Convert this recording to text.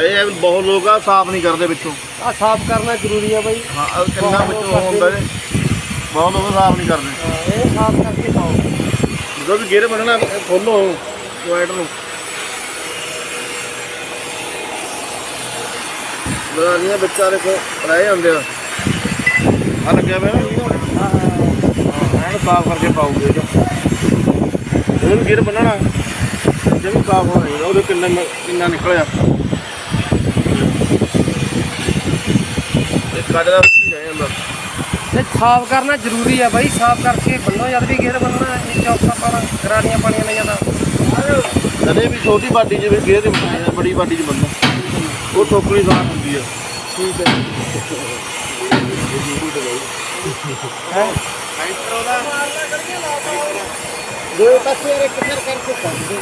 ਇਹ ਬਹੁਤ ਲੋਕ ਆ ਸਾਫ਼ ਨਹੀਂ ਕਰਦੇ ਵਿੱਚੋਂ। ਆ ਸਾਫ਼ ਕਰਨਾ ਜ਼ਰੂਰੀ ਆ ਬਾਈ। ਹਾਂ ਆਹ ਕਿੰਨਾ ਵਿੱਚੋਂ ਹੁੰਦਾ ਨੇ ਬਹੁਤ ਲੋਕ ਸਾਫ਼ ਨਹੀਂ ਕਰਦੇ। ਹਾਂ, ਇਹ ਸਾਫ਼ ਕਰਕੇ ਪਾਓ ਜਦੋਂ ਵੀ ਗੇਅਰ ਬਣਨਾ ਖੋਲੋ ਕੁਆਇਟ ਨੂੰ। ਬਰਾਨੀਆਂ ਬੱਚਾ ਦੇ ਕੋ ਰਹਿ ਜਾਂਦੇ ਆ। ਆ ਲੱਗਿਆ ਪਿਆ ਨਾ ਹਾਂ ਹਾਂ ਐਨ ਸਾਫ਼ ਕਰਕੇ ਪਾਉਗੇ ਜਦੋਂ ਵੀ ਗੇਅਰ ਬਣਨਾ ਜੇ ਵੀ ਸਾਫ਼ ਹੋਣਾ ਚਾਹੀਦਾ ਉਹਦੇ ਕਿੰਨਾ ਕਿੰਨਾ ਨਿਕਲਿਆ। ਰਹਿ ਇਹ ਸਾਫ਼ ਕਰਨਾ ਜ਼ਰੂਰੀ ਆ ਬਾਈ ਸਾਫ਼ ਕਰਕੇ ਬੰਨੋ ਜਦ ਵੀ ਗੇਰ ਬੰਨਣਾ ਇਹ ਚੌਕਾ ਪਾਣਾ ਗਰਾਰੀਆਂ ਪਾਣੀਆਂ ਨਹੀਂ ਜਾਂਦਾ ਕਦੇ ਵੀ ਛੋਟੀ ਬਾਡੀ ਜਿਵੇਂ ਗੇਅਰ ਦੇ ਆ, ਬੜੀ ਬਾਡੀ 'ਚ ਬੰਨੋ। ਉਹ ਠੋਕਰੀ ਸਾਫ਼ ਹੁੰਦੀ ਆ। ਠੀਕ ਹੈ। ਹੈ? ਪਰ ਉਹਦਾ। ਦੋ ਪਾਸੇ ਇੱਕ ਫਿਰ ਕਰਕੇ ਪਾ ਦੇ